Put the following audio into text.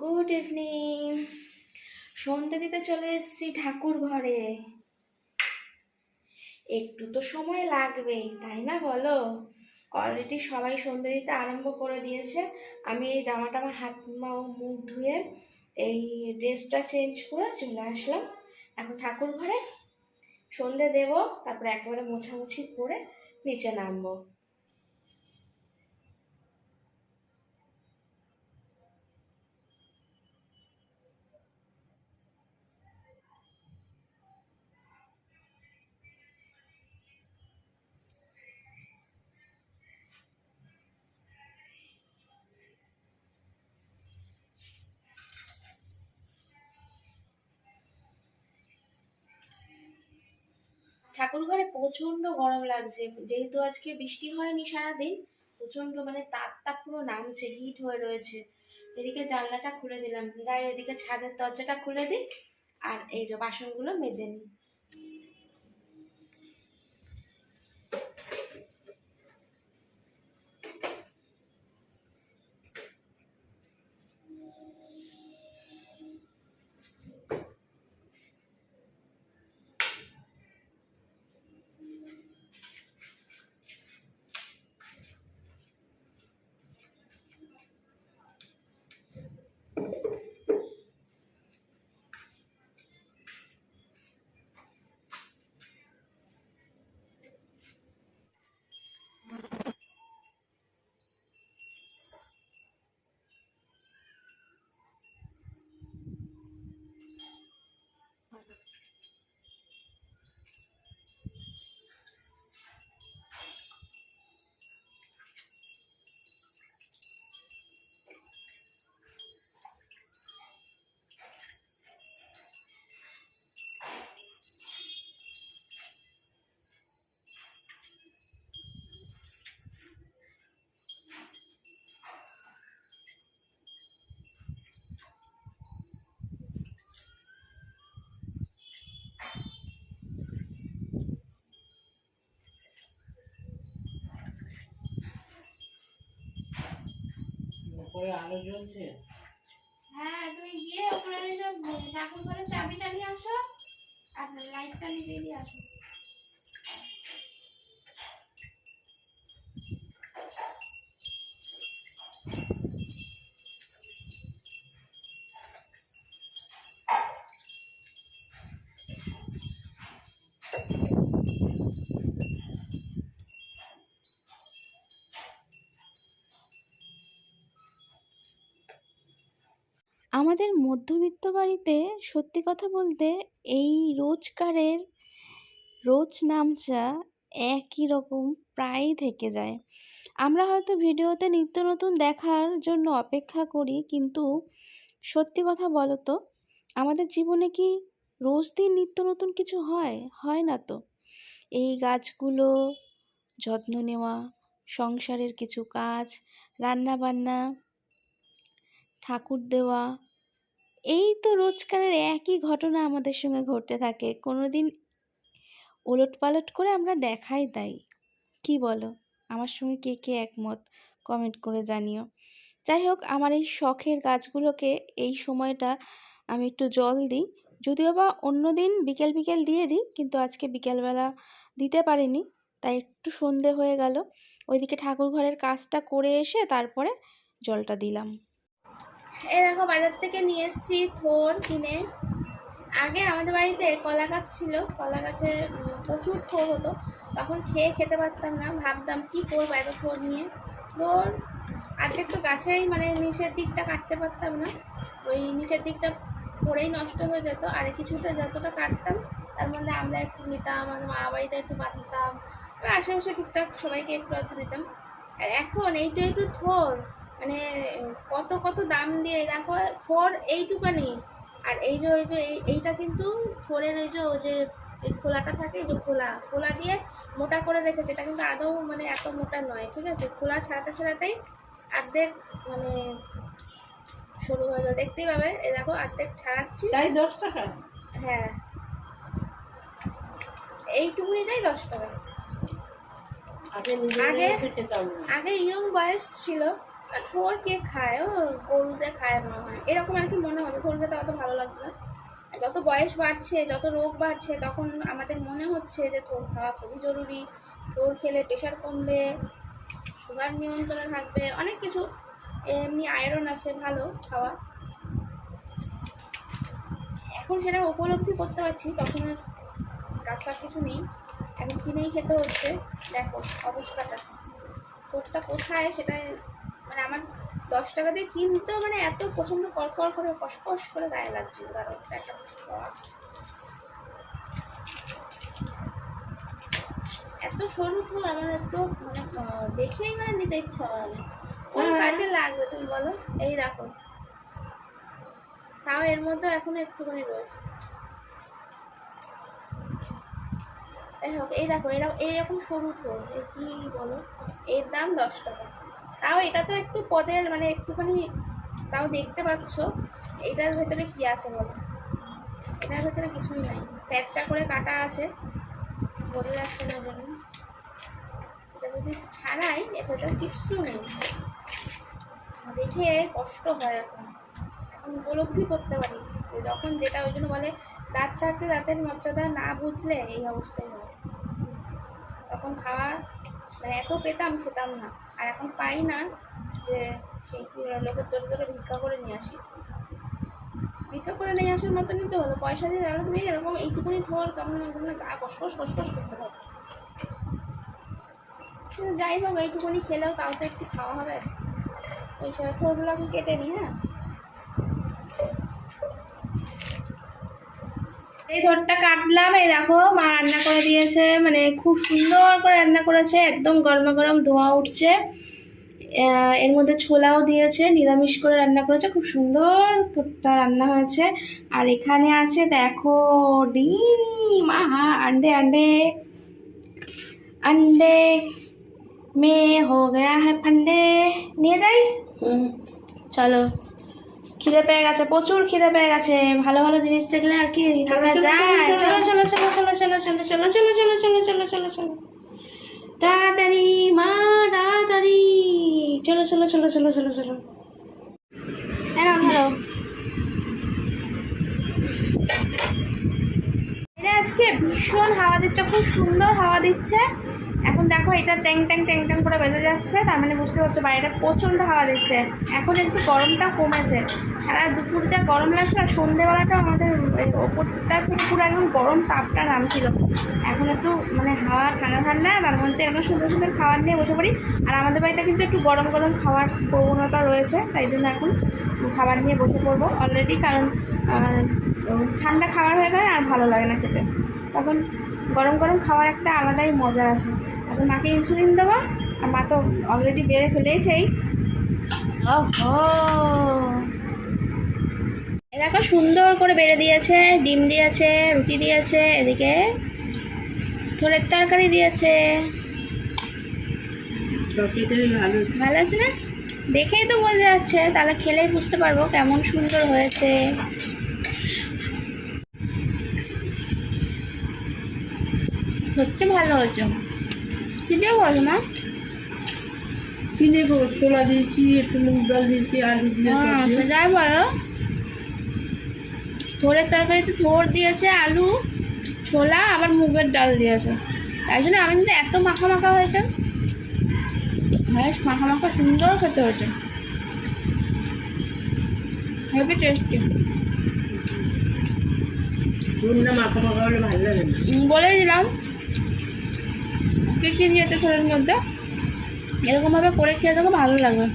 Good evening সন্ধে দিতে চলে এসেছি ঠাকুর ঘরে। একটু তো সময় লাগবেই, তাই না বলো? অলরেডি সবাই সন্ধে দিতে আরম্ভ করে দিয়েছে। আমি এই জামাটা আমার হাত, মা- মুখ ধুয়ে এই ড্রেসটা চেঞ্জ করে চলে আসলাম। এখন ঠাকুর ঘরে। সন্ধে দেব, তারপরে একেবারে মোছামুছি করে নিচে নামবো। ঠাকুর ঘরে প্রচণ্ড গরম লাগছে। যেহেতু আজকে বৃষ্টি হয়নি সারাদিন প্রচণ্ড মানে তাপটা পুরো নামছে হিট হয়ে রয়েছে। এদিকে জানলাটা খুলে দিলাম। যাই, ওইদিকে ছাদের দরজাটা খুলে দিই, আর এই যে বাসনগুলো মেজে নিই। উপরে আলো জ্বলছে? হ্যাঁ তুমি গিয়ে ওখানে ঠাকুর ঘরে চাবিটা নিয়ে আসো আর লাইটটা নিয়ে আসো। আমাদের মধ্যবিত্ত বাড়িতে সত্যি কথা বলতে এই রোজকারের রোজ নামচা একই রকম প্রায়ই থেকে যায়। আমরা হয়তো ভিডিওতে নিত্য নতুন দেখার জন্য অপেক্ষা করি, কিন্তু সত্যি কথা বলো তো আমাদের জীবনে কি রোজ দিন নিত্য নতুন কিছু হয়? হয় না তো। এই গাছগুলো, যত্ন নেওয়া, সংসারের কিছু কাজ রান্না বান্না ঠাকুর দেওয়া এই তো রোজকারের একই ঘটনা আমাদের সঙ্গে ঘটতে থাকে। কোনো দিন ওলট পালট করে আমরা দেখাই তাই। কি বলো? আমার সঙ্গে কে কে একমত? কমেন্ট করে জানিও। যাই হোক, আমার এই শখের গাছগুলোকে এই সময়টা আমি একটু জল দিই। যদিও বা অন্য দিন বিকেল বিকেল দিয়ে দিই, কিন্তু আজকে বিকেলবেলা দিতে পারিনি, তাই একটু সন্ধে হয়ে গেল। ওইদিকে ঠাকুর ঘরের কাজটা করে এসে তারপরে জলটা দিলাম। এই দেখো বাজার থেকে নিয়ে এসেছি থোর কিনে। আগে আমাদের বাড়িতে কলা গাছ ছিল, কলা গাছে প্রচুর থোর হতো। তখন খেয়ে খেতে পারতাম না, ভাবতাম কি করব এত থোর নিয়ে। থোর অর্ধেক তো গাছেই মানে নিচের দিকটা কাটতে পারতাম না। ওই নিচের দিকটা পড়েই নষ্ট হয়ে যেত। আর কিছুটা যতটা কাটতাম, তার মধ্যে আমরা একটু নিতাম, আমাদের মা বাড়িতে একটু আর আশেপাশে টুকটাক সবাইকে একটু একটু দিতাম। আর এখন এইটু একটু থোর। মানে কত কত দাম দিয়ে দেখো থোর এইটুকানি। আর এই যে ওই যে এই- এইটা কিন্তু থোরের এই যে ওই যে এই খোলাটা থাকে এই যে খোলা খোলা দিয়ে মোটা করে রেখেছে। এটা কিন্তু আদৌ মানে এত মোটা নয় ঠিক আছে? খোলা ছাড়াতে ছাড়াতেই অর্ধেক মানে সরু হয়ে যাবে। দেখতেই পাবে এই দেখো অর্ধেক ছাড়াচ্ছি। তাই দশ টাকা? হ্যাঁ। এইটুকুনিটাই দশ টাকা। আগে আগে- ইয়ং বয়স ছিল। থোর কে খায়, ও গরুতে খায় মনে হয়। এরকম আর কি মনে হতো থোর খেতে অত ভালো লাগতো না। যত বয়স বাড়ছে, যত রোগ বাড়ছে, তখন আমাদের মনে হচ্ছে যে থোর খাওয়া খুবই জরুরি। থোর খেলে প্রেশার কমবে, সুগার নিয়ন্ত্রণে থাকবে, অনেক কিছু। এমনি আয়রন আছে, ভালো খাওয়া। এখন সেটা উপলব্ধি করতে পারছি, তখন আর গাছ ফাছ কিছু নেই। এখন কিনেই খেতে হচ্ছে। দেখো অবস্থাটা। কোটটা কোথায় সেটা মানে আমার দশ টাকা দিয়ে কিনতেও মানে এত প্রচণ্ড কড়কড় করে কসকস করে গায়ে লাগছিল কারণ এত সরু তো আমার একটু মানে দেখেই মানে নিতে ইচ্ছা না। কোন হ্যাঁ। কাজে লাগবে তুমি বলো? এই রাখো। তাও এর মধ্যে এখনও একটুখানি রয়েছে। যাই হোক এই দেখো এরকম এইরকম সরু থোর এ কি বলো? এর দাম দশ টাকা। তাও এটা তো একটু পদের মানে একটুখানি তাও দেখতে পাচ্ছ। এটার ভেতরে কি আছে বলো? এটার ভেতরে কিছুই নাই। তেরচা করে কাটা আছে। বোঝা যাচ্ছে না জন্য এটা যদি ছাড়াই, এর ভেতরে কিচ্ছু নেই। দেখে কষ্ট হয় এখন। এখন উপলব্ধি করতে পারি। যখন যেটা ওই জন্য বলে, দাঁত থাকতে দাঁতের মর্যাদা না বুঝলে এই অবস্থায় হয় তখন খাওয়া মানে এত পেতাম খেতাম না। আর এখন পাই না যে সেই লোকের ধরে ধরে ভিক্ষা করে নিয়ে আসি। ভিক্ষা করে নিয়ে আসার মতো তো হলো, পয়সা দিয়ে তাহলে তুমি, এরকম এইটুকুনি ধর কেমন কেমন গা কসকস কসকস করতে হবে কিন্তু যাই হোক, এইটুকুনি খেলেও তাও তো একটু খাওয়া হবে। ওই সব থোরগুলো আমি কেটে নিই হ্যাঁ? এই ধরটা কাটলাম এই দেখো মা রান্না করে দিয়েছে মানে খুব সুন্দর করে রান্না করেছে একদম গরমা গরম ধোঁয়া উঠছে। এর মধ্যে ছোলাও দিয়েছে নিরামিষ করে রান্না করেছে খুব সুন্দর ধরটা রান্না হয়েছে। আর এখানে আছে দেখো ডিম আহা আন্ডে আন্ডে। আন্ডে মে হো গয়া হ্যাঁ ফান্ডে। নিয়ে যাই? চলো। খিদে পেয়ে গেছে প্রচুর খিদে পেয়ে গেছে ভালো ভালো জিনিস দেখলে আর কি থাকা যায় চলো, চলো চলো চলো চলো চলো চলো চলো চলো চলো চলো চলো চলো চলো তাড়াতাড়ি মা তাড়াতাড়ি চলো চলো চলো চলো চলো চলো হ্যাঁ আজকে ভীষণ দিচ্ছে খুব সুন্দর হাওয়া দিচ্ছে। এখন দেখো এটা ট্যাং ট্যাং ট্যাং ট্যাং করে বেজে যাচ্ছে, তার মানে বুঝতে পারছ বাইরে প্রচণ্ড হাওয়া দিচ্ছে। এখন একটু গরমটা কমেছে। সারা দুপুর যা গরম লাগছে আর সন্ধেবেলাটা আমাদের ওপরটা পুরো একদম গরম তাপটা নামছিল। এখন একটু মানে হাওয়া ঠান্ডা ঠান্ডা, তার মধ্যে আমরা সুন্দর সুন্দর খাবার নিয়ে বসে পড়ি। আর আমাদের বাড়িতে কিন্তু একটু গরম গরম খাওয়ার প্রবণতা রয়েছে, তাই জন্য এখন খাবার নিয়ে বসে পড়ব অলরেডি কারণ ঠান্ডা খাবার হয়ে গেলে আর ভালো লাগে না খেতে। তখন গরম গরম খাওয়ার একটা আলাদাই মজা আছে। এখন মাকে ইনসুলিন দেবো আর মা তো অলরেডি বেড়ে ফেলেছেই। ওহো! দেখো সুন্দর করে বেড়ে দিয়েছে ডিম দিয়েছে রুটি দিয়েছে এদিকে থোড়ের তরকারি দিয়েছে। ভালো। ভালো আছে না? দেখেই তো বোঝা যাচ্ছে তাহলে খেলেই বুঝতে পারব কেমন সুন্দর হয়েছে। সত্যি ভালো হয়েছে। কি দিয়ে বলো মা কিনে গো ছোলা দিয়েছি একটু মুগ ডাল দিয়েছি আলু দিয়ে হ্যাঁ তরকারি। সেটাই বলো। থোড়ের তরকারিতে থোড় দিয়েছে আলু ছোলা আবার মুগের ডাল দিয়েছে। তাই জন্য আমি কিন্তু এত মাখা মাখা হয়েছে। বেশ মাখা মাখা সুন্দর খেতে হয়েছে। হেভি টেস্টি মাখা মাখা হলে ভালো লাগে বলে দিলাম। কী কী দিয়েছে থোড়ের মধ্যে। এরকমভাবে করে খেয়ে দেবো ভালো লাগবে।